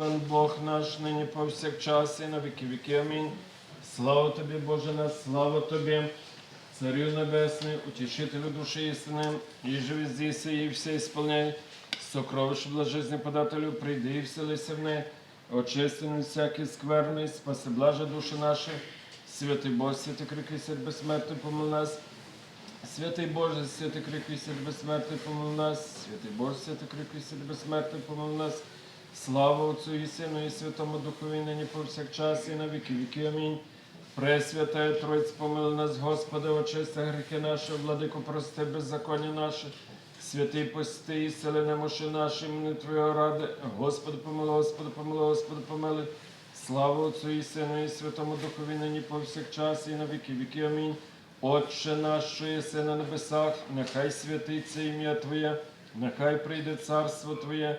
Благословен Бог наш, нині повсякчас і на віки віки. Амінь. Слава тобі, Боже наш, слава тобі, Царю Небесний, утішителю душі істини, і живи здійси, і все ісполняй, сокровище блажезне подателю, прийди і вселися в неї, очисти від всякий скверний, спаси блаже душі наші, святий Бог, святий крики, серед безсмертний, помил нас. Святий Боже, святий крикий свят безсмертний помил нас, святий Боже, святий крикий свят безсмертний помил нас. Слава Отцю і Сину, і Святому Духові, нині повсякчас, і на віки віки. Амінь. Пресвятая Тройць, помили нас, Господи, очисти гріхи наші, владику, прости беззаконня наше. Святий пости, і сили немощі наші, імені Твоєго ради. Господи, помилуй, Господи, помилуй, Господи, помилуй. Слава Отцю і Сину, і Святому Духові, нині повсякчас, і на віки віки. Амінь. Отче наш, що єси на небесах, нехай святиться ім'я Твоє, нехай прийде царство Твоє,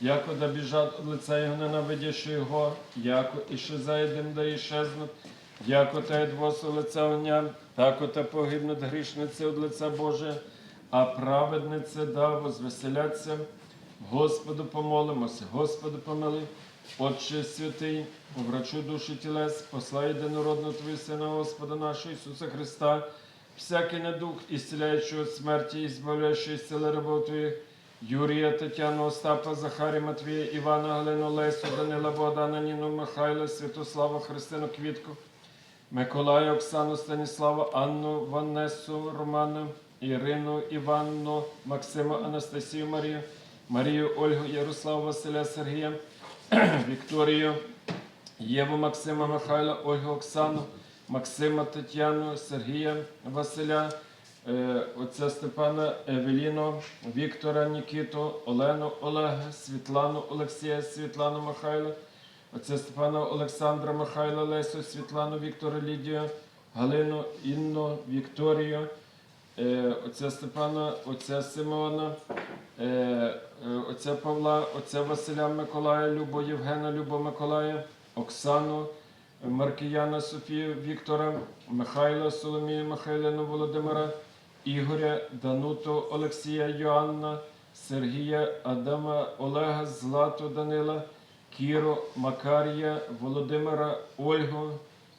яко да біжать от лиця Його, ненавидящи Його, яко і ще зайдем, да іщезнуть, яко та двосу лиця огня, тако та погибнуть грішниці від лиця Боже, а праведниці да возвеселяться. Господу помолимося, Господу помили, Отче святий, врачу душі тілес, послай єдинородного Твого Сина, Господа нашого Ісуса Христа, всякий недух, ісціляючий від смерті, і збавляючий сили рабов Твоїх, Юрія, Тетяну, Остапа, Захарі, Матвія, Івана, Галину, Лесю, Данила, Богдана, Ніну, Михайла, Святослава, Христину, Квітку, Миколая, Оксану, Станіслава, Анну, Ванесу, Романа, Ірину, Іванну, Максима, Анастасію, Марію, Марію, Ольгу, Ярослава, Василя, Сергія, Вікторію, Єву, Максима, Михайла, Ольгу, Оксану, Максима, Тетяну, Сергія, Василя, отця Степана, Евеліну, Віктора, Нікіту, Олену, Олега, Світлану, Олексія, Світлану, Михайла, отця Степана, Олександра, Михайла, Лесю, Світлану, Віктора, Лідію, Галину, Інну, Вікторію, е, отця Степана, отця Симеона, е, е, отця Павла, отця Василя Миколая, Любо Євгена, Любо Миколая, Оксану, Маркіяна Софію, Віктора, Михайла, Соломію, Михайлину, Володимира, Ігоря, Дануту, Олексія, Йоанна, Сергія, Адама, Олега, Злату, Данила, Кіру, Макарія, Володимира, Ольгу,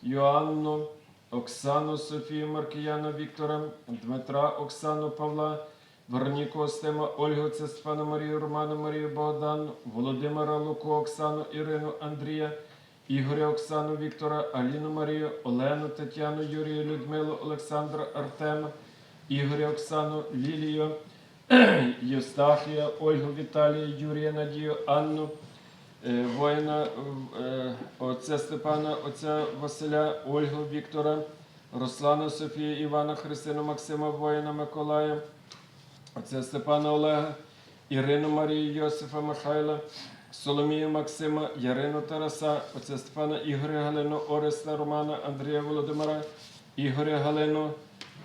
Йоанну, Оксану, Софію, Маркіяна, Віктора, Дмитра, Оксану, Павла, Вероніку, Остима, Ольгу, це Марію, Роману, Марію, Богдану, Володимира, Луку, Оксану, Ірину, Андрія, Ігоря, Оксану, Віктора, Аліну Марію, Олену, Тетяну, Юрію, Людмилу, Олександра, Артема, Ігоря, Оксану, Лілію, Євстахія, Ольгу, Віталія, Юрія, Надію, Анну, е, воїна, е, отця Степана, отця Василя, Ольгу, Віктора, Руслана, Софію, Івана, Христину, Максима, воїна, Миколая, отця Степана Олега, Ірину Марію, Йосифа, Михайла, Соломію Максима, Ярину Тараса, отця Степана Ігоря Галину, Ореста Романа, Андрія Володимира, Ігоря Галину,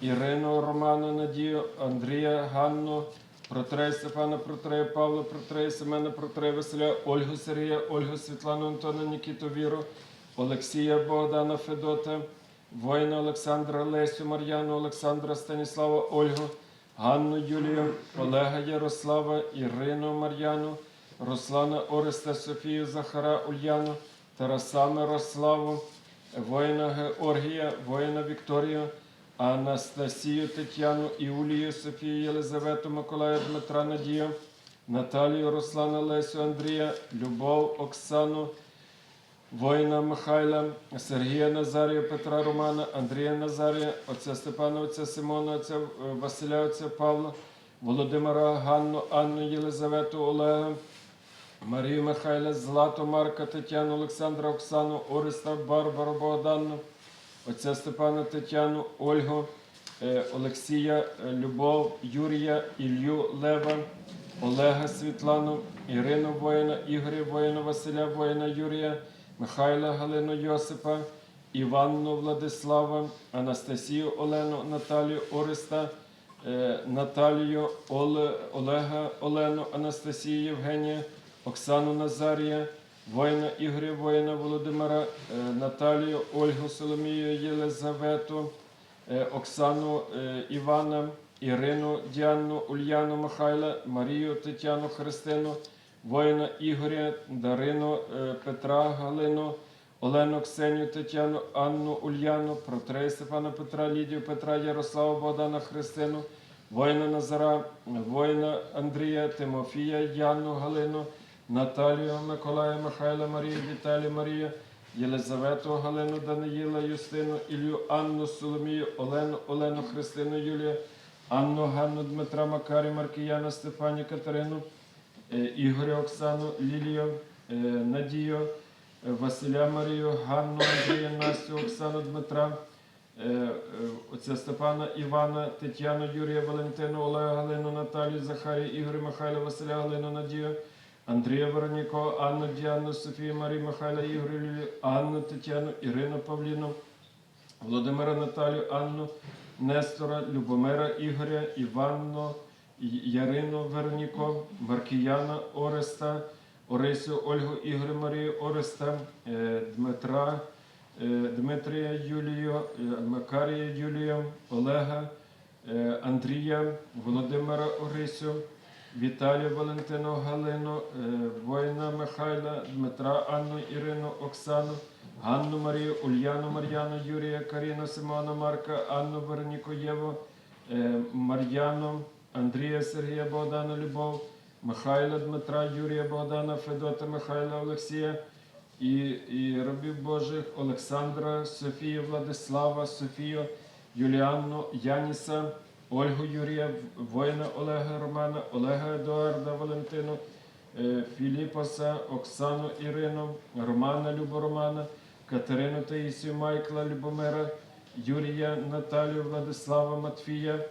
Ірину Романа Надію, Андрія Ганну, Протрея Стефана, Протрея Павла, Протрея Семена, Протрея Василя, Ольгу Сергія, Ольгу Світлану Антона, Нікіту Віру, Олексія Богдана Федота, воїна Олександра Лесю, Мар'яну, Олександра Станіслава, Ольгу, Ганну Юлію, Олега Ярослава, Ірину Мар'яну, Руслана Ореста, Софію Захара Ульяну, Тараса Мирославу, воїна Георгія, воїна Вікторію, Анастасію Тетяну, Іулію, Софію Єлизавету, Миколая Дмитра Надію, Наталію, Руслана Лесю, Андрія, Любов, Оксану, воїна Михайла, Сергія Назарія, Петра Романа, Андрія Назарія, отця Степана, отця Симона, отця Василя, отця Павла, Володимира, Ганну, Анну, Єлизавету, Олега, Марію Михайла, Злату, Марка, Тетяну, Олександра, Оксану, Ориста, Барбару, Богдану, отця Степана, Тетяну, Ольгу, е, Олексія, е, Любов, Юрія, Ілью, Лева, Олега Світлану, Ірину воїна, Ігоря воїна, Василя воїна, Юрія, Михайла Галину Йосипа, Іванну Владислава, Анастасію Олену, Наталію Ореста, е, Наталію Оле- Олега Олену, Анастасію Євгенія, Оксану Назарія, воїна Ігоря, воїна Володимира, е, Наталію, Ольгу Соломію, Єлизавету, е, Оксану е, Івана, Ірину, Діанну, Ульяну Михайла, Марію, Тетяну, Христину, воїна Ігоря, Дарину, Петра, Галину, Олену, Ксенію, Тетяну, Анну, Ульяну, Протрея Степана Петра, Лідію, Петра, Ярослава, Богдана, Христину, воїна Назара, воїна Андрія, Тимофія, Яну, Галину, Наталію, Миколая, Михайла, Марію, Віталію, Марію, Єлизавету, Галину, Даниїла, Юстину, Ілью, Анну, Соломію, Олену, Олену, Христину, Юлію, Анну, Ганну, Дмитра, Макарі, Маркіяна, Стефані, Катерину, е, Ігоря, Оксану, Лілію, е, Надію, е, Василя Марію, Ганну, Андрія, Настю, Оксану, Дмитра, е, Степана, Івана, Тетяну, Юрія, Валентину, Олега, Галину, Наталію, Захарію, Ігоря, Михайла, Василя, Галину, Надію, Андрія Вероніко, Анну, Діану, Софію, Марію, Михайла, Ігоря, Лілію, Анну, Тетяну, Ірину Павліну, Володимира Наталію, Анну, Нестора, Любомира Ігоря, Іванну, Ярину Вероніко, Маркіяна Ореста, Орисю Ольгу Ігоря Марію Ореста, е, Дмитра, е, Дмитрія Юлію, е, Макарія Юлію, Олега, Андрія, Володимира Орисю, Віталію Валентину Галину, е, воїна Михайла, Дмитра Анну Ірину Оксану, Ганну Марію, Ульяну Мар'яну, Юрія Каріну, Симона Марка, Анну Вероніку Єву, е, Мар'яну, Андрія Сергія Богдана Любов, Михайла Дмитра, Юрія Богдана, Федота Михайла Олексія і, і рабів Божих Олександра, Софію Владислава, Софію, Юліанну, Яніса, Ольгу Юрія, воїна Олега Романа, Олега Едуарда Валентину, е, Філіпоса, Оксану Ірину, Романа Любо Романа, Катерину Таїсію, Майкла Любомира, Юрія Наталію, Владислава Матфія,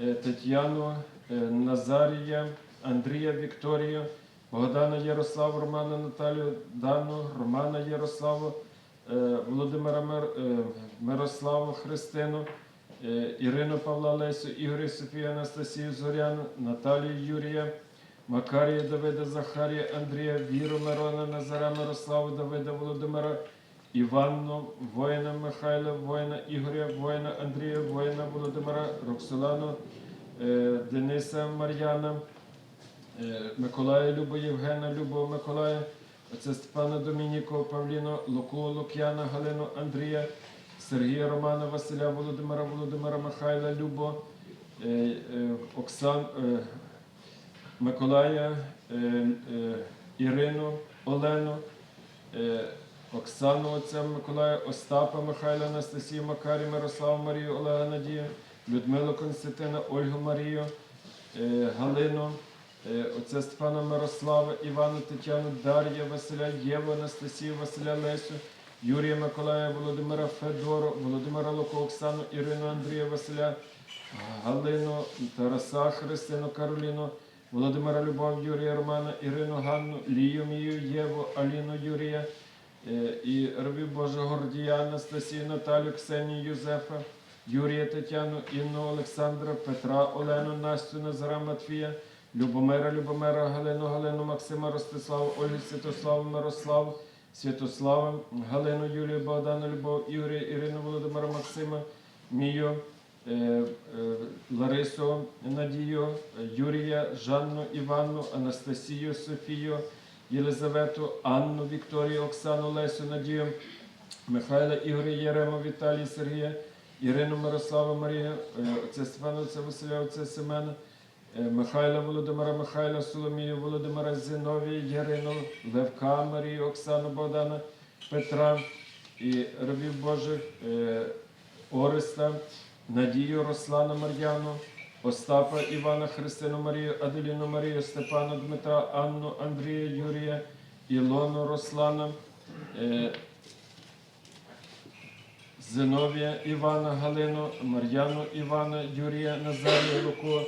е, Тетяну е, Назарія, Андрія Вікторію, Богдана Ярославу, Романа Наталію, Дану, Романа Ярославу, Володимира Мир, Мирославу Христину, Ірину Павла Лесю, Ігоря Софію Анастасію Зоряну, Наталію Юрія, Макарія Давида, Захарія, Андрія, Віру Мирона, Назара, Мирославу, Давида, Володимира, Іванну, воїна Михайла, воїна Ігоря, воїна Андрія, воїна Володимира, Роксолану, е, Дениса Мар'яна, е, Миколая Любо, Євгена Любо, Миколая, отця Степана Домініко, Павліно, Луку, Лук'яна, Галину, Андрія, Сергія Романа, Василя, Володимира, Володимира, Михайла, Любо, е, е, Оксан, е, Миколая, Ірину, Олену, Оксану отця Миколая, Остапа, Михайла, Анастасію, Макарі, Мирославу, Марію, Олега Надію, Людмилу Константина, Ольгу Марію, Галину, е, отця Степана Мирослава, Івану, Тетяну, Дар'я, Василя, Єву, Анастасію, Василя Лесю, Юрія Миколая, Володимира Федору, Володимира Луку, Оксану, Ірину, Андрія, Василя, Галину, Тараса, Христину, Кароліну, Володимира Любов, Юрія Романа, Ірину Ганну, Лію Мію, Єву, Аліну Юрія, е, і рабів Божого Гордія, Анастасію, Наталю, Ксенію, Юзефа, Юрія Тетяну, Інну Олександра, Петра, Олену, Настю, Назара, Матфія, Любомира, Любомира, Галину, Галину, Максима, Ростиславу, Ольгу, Святославу, Мирославу, Святослава, Галину, Юлію, Богдану, Любов, Ігоря, Ірину, Володимира, Максима, Мію, е, е, Ларису, Надію, Юрія, Жанну, Іванну, Анастасію, Софію, Єлизавету, Анну, Вікторію, Оксану, Лесю, Надію, Михайла, Ігоря, Єрема, Віталія, Сергія, Ірину, Мирославу, Марію, е, отця Степана, отця Василя, отця Семена, Михайла, Володимира, Михайла, Соломію, Володимира, Зиновія, Ярину, Левка, Марію, Оксану, Богдана, Петра і рабів Божих, е, Ореста, Надію, Руслана, Мар'яну, Остапа, Івана, Христину, Марію, Аделіну, Марію, Степана, Дмитра, Анну, Андрія, Юрія, Ілону, Руслана, е, Зиновія Івана, Галину, Мар'яну Івана, Юрія, Назарія, Луку,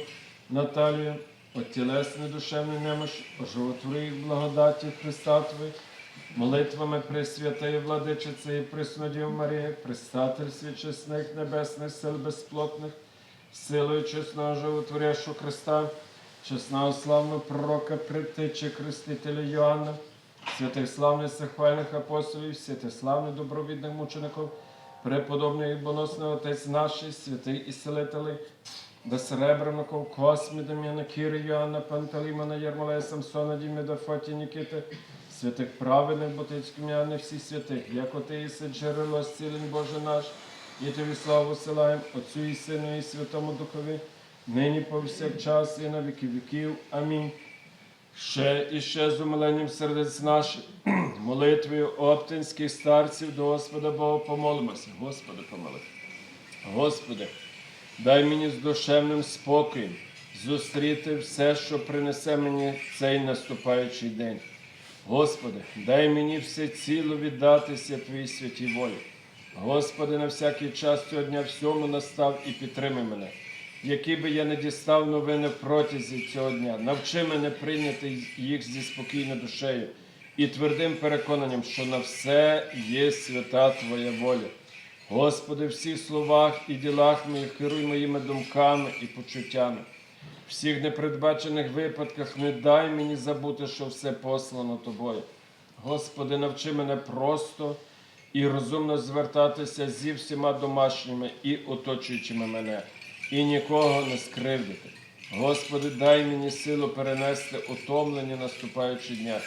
Наталію, от тілесний душевний немощ, оживотвори їх благодаті Христа Твої, молитвами Пресвятої Владичиці і Преснодів Марії, пристательстві чесних небесних сил безплотних, силою чесного животворящого Христа, чесного славного пророка, притечі Хрестителя Йоанна, святих славних захвальних апостолів, святих славних добровідних мучеників, преподобний і боносний Отець наш, святий і селителей, до Серебряников, Космі, Дем'яна, Кіри, Йоанна, Пантелеймона, Єрмолея, Самсона, Діміда, Фоті, Нікіти, святих праведних, Ботицьких м'яних, всіх святих, як оти єси джерело зцілень Боже наш, і тобі славу силаєм, Отцю і Сину, і Святому Духові, нині повсякчас і на віки віків. Амінь. Ще і ще з умиленням сердець наших, молитвою оптинських старців до Господа Бога помолимося. Господи, помоли. Господи, дай мені з душевним спокоєм зустріти все, що принесе мені цей наступаючий день. Господи, дай мені все ціло віддатися Твоїй святій волі. Господи, на всякий час цього дня всьому настав і підтримай мене. Які би я не дістав новини протязі цього дня, навчи мене прийняти їх зі спокійною душею і твердим переконанням, що на все є свята Твоя воля. Господи, в всіх словах і ділах моїх керуй моїми думками і почуттями. В всіх непередбачених випадках не дай мені забути, що все послано Тобою. Господи, навчи мене просто і розумно звертатися зі всіма домашніми і оточуючими мене, і нікого не скривдити. Господи, дай мені силу перенести утомлення наступаючі дня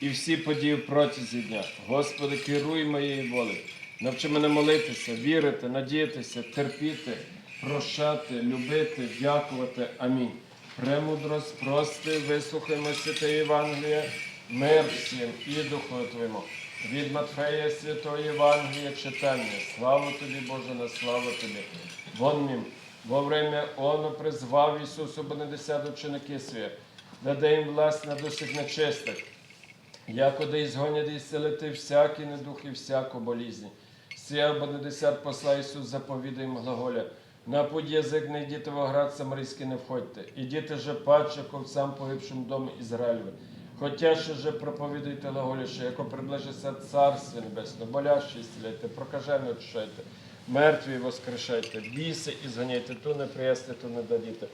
і всі події протязі дня. Господи, керуй моєю волею. Навчи мене молитися, вірити, надіятися, терпіти, прощати, любити, дякувати. Амінь. Премудрость, прости, вислухаймо святе Євангеліє, мир всім і Духу Твоєму. Від Матфея Святого Євангелія читання. Слава тобі, Боже, на славу тобі. Вон ним, во время оно призвав Ісусу Бонедесят ученики свої, даде їм власть на досить нечистих, Якоди ізгонять і селити всякі недух і всяку болізні. Сія Бонедесят посла Ісус заповідає їм глаголя. На путь язик йдіте в оград самарійський не входьте. Ідіте же паче ковцам погибшим дому Ізраїлеві. Хотя ще же проповідуйте глаголі, що яко приближиться Царство Небесне, болящі зціляйте, прокажені очищайте, мертві воскрешайте, біси і зганяйте, ту не приясти, ту не дадіте.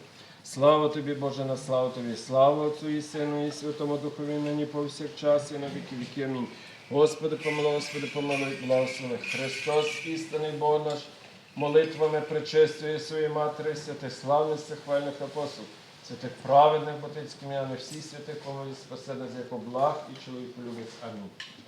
Слава тобі, Боже, на славу тобі, слава Отцю і Сину, і Святому Духові, нині повсякчас, і на віки віки. Амінь. Господи, помилуй, Господи, помилуй, благослови. Христос, істинний Бог наш, молитвами причистує своєї матері, святих славних хвальних апостолів, святих праведних ботицьких м'яних, всіх святих помилуй, спасе нас, як благ і чоловіку любить. Амінь.